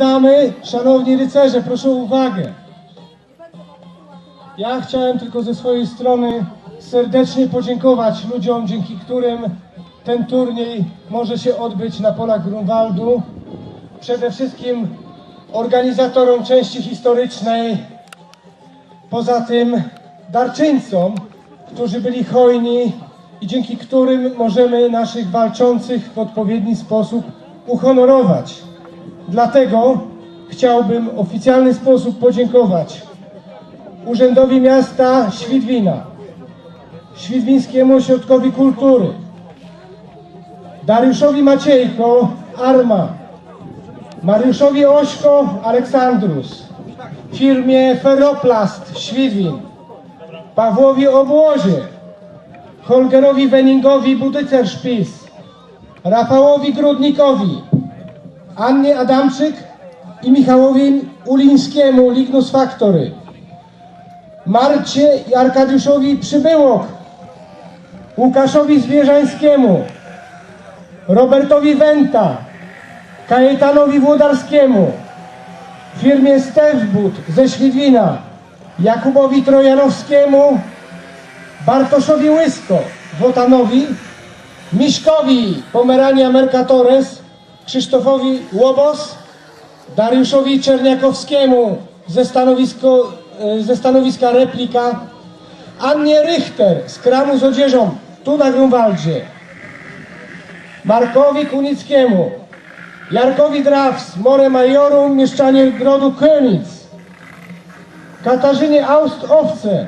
Damy, szanowni rycerze, proszę o uwagę. Ja chciałem tylko ze swojej strony serdecznie podziękować ludziom, dzięki którym ten turniej może się odbyć na polach Grunwaldu. Przede wszystkim organizatorom części historycznej, poza tym darczyńcom, którzy byli hojni i dzięki którym możemy naszych walczących w odpowiedni sposób uhonorować. Dlatego chciałbym w oficjalny sposób podziękować Urzędowi Miasta Świdwina, Świdwińskiemu Ośrodkowi Kultury, Dariuszowi Maciejko, Arma, Mariuszowi Ośko, Aleksandrus, firmie Ferroplast Świdwin, Pawłowi Obłozie, Holgerowi Wenningowi Budycer Szpis, Rafałowi Grudnikowi, Annie Adamczyk i Michałowi Ulińskiemu Lignus Factory, Marcie i Arkadiuszowi Przybyłok, Łukaszowi Zwierzańskiemu, Robertowi Wenta, Kajetanowi Włodarskiemu, firmie Stewbud ze Świdwina, Jakubowi Trojanowskiemu, Bartoszowi Łysko, Wotanowi, Miszkowi Pomerania Mercatores, Krzysztofowi Łobos, Dariuszowi Czerniakowskiemu ze, stanowisko, e, ze stanowiska Replika, Annie Richter z kramu z odzieżą tu na Grunwaldzie, Markowi Kunickiemu, Jarkowi Draws, More Majorum, mieszczanie grodu Königs, Katarzynie Aust-Owce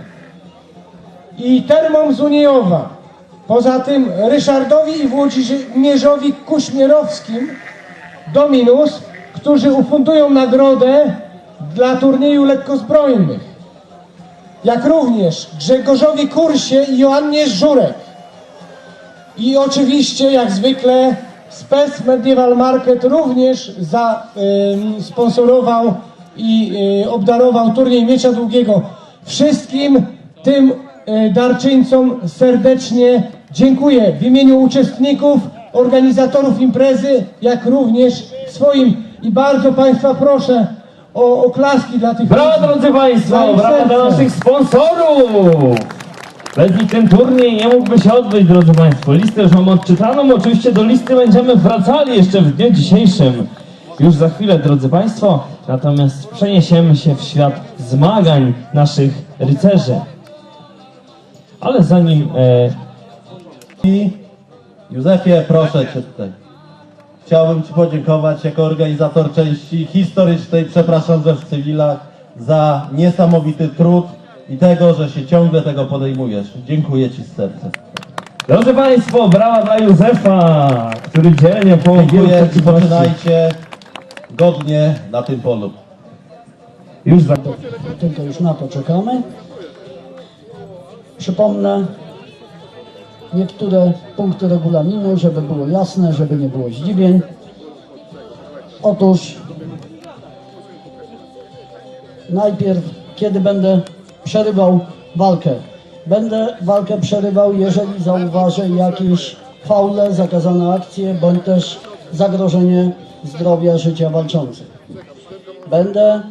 i Termom z. Poza tym Ryszardowi i Włodzimierzowi Kuśmierowskim, Dominus, którzy ufundują nagrodę dla turnieju lekkozbrojnych. Jak również Grzegorzowi Kursie i Joannie Żurek. I oczywiście, jak zwykle, Spec Medieval Market również za, ym, sponsorował i y, obdarował turniej Miecza Długiego. Wszystkim tym y, darczyńcom serdecznie dziękuję w imieniu uczestników, organizatorów imprezy, jak również swoim. I bardzo Państwa proszę o oklaski dla tych Brawa ludzi. drodzy Państwo, brawa dla naszych sponsorów! Bez nich ten turniej nie mógłby się odbyć, drodzy Państwo. Listę już mam odczytaną, oczywiście do listy będziemy wracali jeszcze w dniu dzisiejszym. Już za chwilę, drodzy Państwo, natomiast przeniesiemy się w świat zmagań naszych rycerzy. Ale zanim e, I Józefie, proszę Cię tutaj. Chciałbym Ci podziękować jako organizator części historycznej, przepraszam, że w cywilach, za niesamowity trud i tego, że się ciągle tego podejmujesz. Dziękuję Ci z serca. Drodzy Państwo, brawa dla Józefa, który dzielnie po Dziękuję i poczynajcie godnie na tym polu. już za... tylko już na to czekamy. Przypomnę niektóre punkty regulaminu, żeby było jasne, żeby nie było zdziwień. Otóż najpierw, kiedy będę przerywał walkę. Będę walkę przerywał, jeżeli zauważę jakieś faule, zakazane akcje, bądź też zagrożenie zdrowia, życia walczących. Będę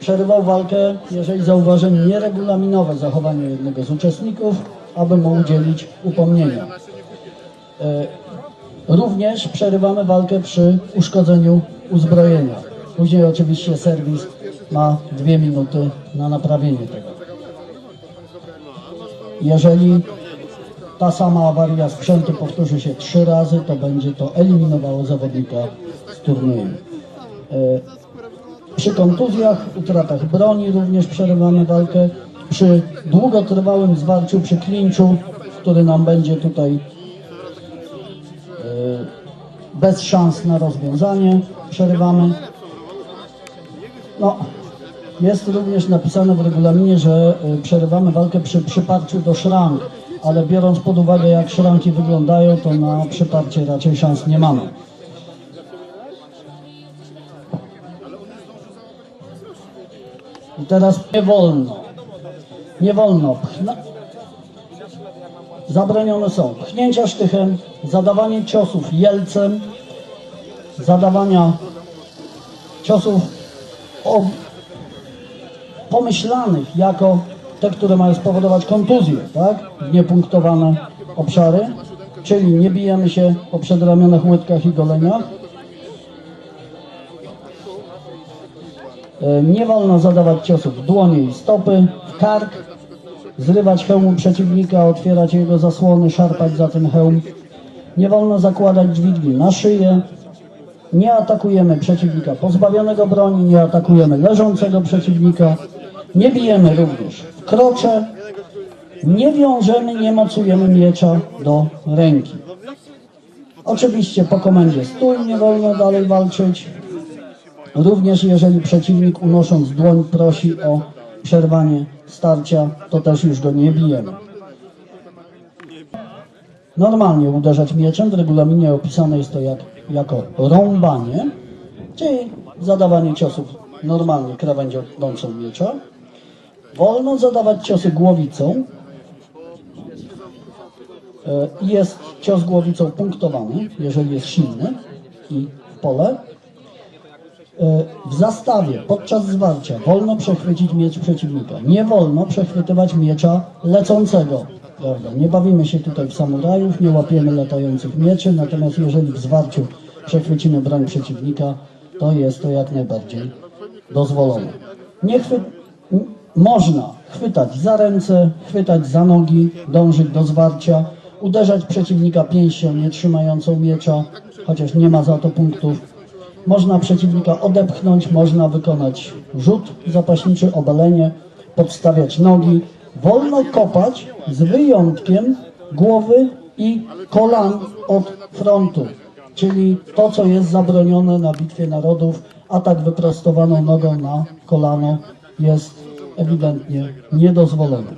przerywał walkę, jeżeli zauważę nieregulaminowe zachowanie jednego z uczestników, aby mu udzielić upomnienia. E, Również przerywamy walkę przy uszkodzeniu uzbrojenia. Później oczywiście serwis ma dwie minuty na naprawienie tego. Jeżeli ta sama awaria sprzętu powtórzy się trzy razy, to będzie to eliminowało zawodnika z turnieju. E, przy kontuzjach, utratach broni również przerywamy walkę. Przy długotrwałym zwarciu, przy klinczu, który nam będzie tutaj e, bez szans na rozwiązanie, przerywamy. No, jest również napisane w regulaminie, że e, przerywamy walkę przy przyparciu do szrank, ale biorąc pod uwagę jak szranki wyglądają, to na przyparcie raczej szans nie mamy. I teraz nie wolno. Nie wolno. Pchna... Zabronione są pchnięcia sztychem, zadawanie ciosów jelcem, zadawania ciosów o, pomyślanych jako te, które mają spowodować kontuzję, tak? W niepunktowane obszary, czyli nie bijemy się po przedramionach, łydkach i goleniach. Nie wolno zadawać ciosów w dłonie i stopy, w kark, zrywać hełmu przeciwnika, otwierać jego zasłony, szarpać za ten hełm. Nie wolno zakładać dźwigni na szyję. Nie atakujemy przeciwnika pozbawionego broni, nie atakujemy leżącego przeciwnika. Nie bijemy również w krocze. Nie wiążemy, nie mocujemy miecza do ręki. Oczywiście po komendzie stój nie wolno dalej walczyć. Również jeżeli przeciwnik unosząc dłoń prosi o przerwanie starcia, to też już go nie bijemy. Normalnie uderzać mieczem, w regulaminie opisane jest to jak, jako rąbanie, czyli zadawanie ciosów normalnie krawędzią miecza. Wolno zadawać ciosy głowicą. E, Jest cios głowicą punktowany, jeżeli jest silny i w pole. E, W zastawie podczas zwarcia wolno przechwycić miecz przeciwnika. Nie wolno przechwytywać miecza lecącego. Prawda? Nie bawimy się tutaj w samurajów, nie łapiemy latających mieczy, natomiast jeżeli w zwarciu przechwycimy broń przeciwnika, to jest to jak najbardziej dozwolone. Nie chwy... Można chwytać za ręce, chwytać za nogi, dążyć do zwarcia, uderzać przeciwnika pięścią nie trzymającą miecza, chociaż nie ma za to punktów. Można przeciwnika odepchnąć, można wykonać rzut zapaśniczy, obalenie, podstawiać nogi. Wolno kopać z wyjątkiem głowy i kolan od frontu, czyli to, co jest zabronione na Bitwie Narodów, atak wyprostowaną nogą na kolano jest ewidentnie niedozwolony.